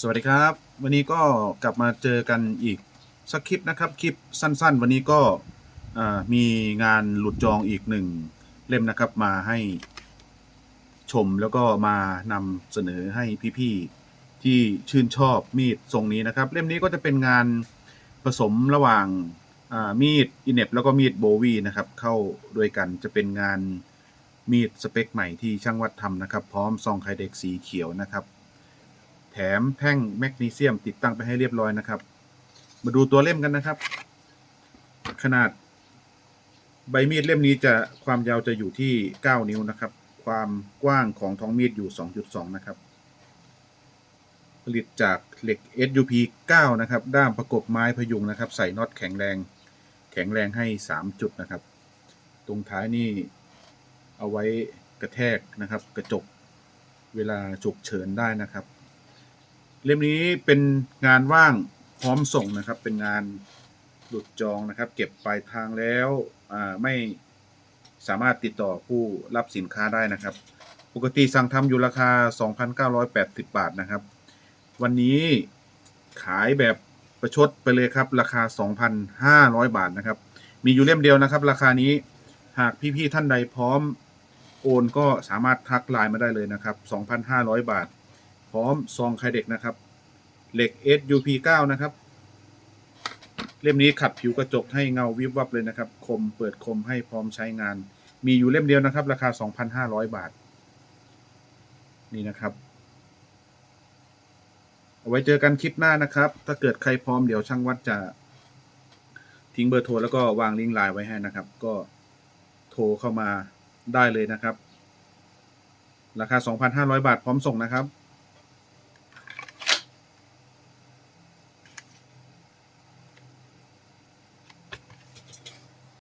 สวัสดีครับ วันนี้ก็กลับมาเจอกันอีกสักคลิปนะครับคลิปสั้น ๆ วันนี้ก็มีงานหลุดจองอีกหนึ่งเล่มนะครับมาให้ชมแล้วก็มานำเสนอให้พี่ๆที่ชื่นชอบมีดทรงนี้นะครับ เล่มนี้ก็จะเป็นงานผสมระหว่างมีดอินเนปแล้วก็มีดโบวีนะครับ เข้าด้วยกันจะเป็นงานมีดสเปคใหม่ที่ช่างวัดทำนะครับ พร้อมซองไคเด็กสีเขียวนะครับ แถมแท่งแมกนีเซียมติดตั้งไปให้เรียบร้อยนะครับ มาดูตัวเล่มกันนะครับ ขนาด ใบมีดเล่มนี้จะความยาวจะอยู่ที่ 9 นิ้วนะครับ ความกว้างของท้องมีดอยู่ 2.2 นะครับ ผลิตจากเหล็ก SUP 9 นะครับ ด้ามประกบไม้พยุงนะครับ ใส่น็อตแข็งแรง แข็งแรงให้ 3 จุดนะครับ ตรงท้ายนี่เอาไว้กระแทกนะครับ กระจกเวลาฉุกเฉินได้นะครับ เล่มนี้เป็นงานว่างพร้อมส่งนะครับ เป็นงานหลุดจองนะครับ เก็บปลายทางแล้วไม่สามารถติดต่อผู้รับสินค้าได้นะครับ ปกติสั่งทำอยู่ราคา 2,980 บาทนะครับ วันนี้ขายแบบประชดไปเลยครับ ราคา 2,500 บาทนะครับ มีอยู่เล่มเดียวนะครับ ราคานี้หากพี่ ๆ ท่านใดพร้อมโอนก็สามารถทักไลน์มาได้เลยนะครับ 2,500 บาท พร้อมซองไคเด็กนะครับ เหล็ก SUP 9 นะครับ เล่มนี้ขัดผิวกระจกให้เงาวิบวับเลยนะครับ คมเปิดคมให้พร้อมใช้งาน มีอยู่เล่มเดียวนะครับ ราคา 2,500 บาท นี่นะครับ เอาไว้เจอกันคลิปหน้านะครับ ถ้าเกิดใครพร้อมเดี๋ยวช่างวัดจะทิ้งเบอร์โทรแล้วก็วางลิงก์ไลน์ไว้ให้นะครับ ก็โทรเข้ามาได้เลยนะครับ ราคา 2,500 บาทพร้อมส่งนะครับ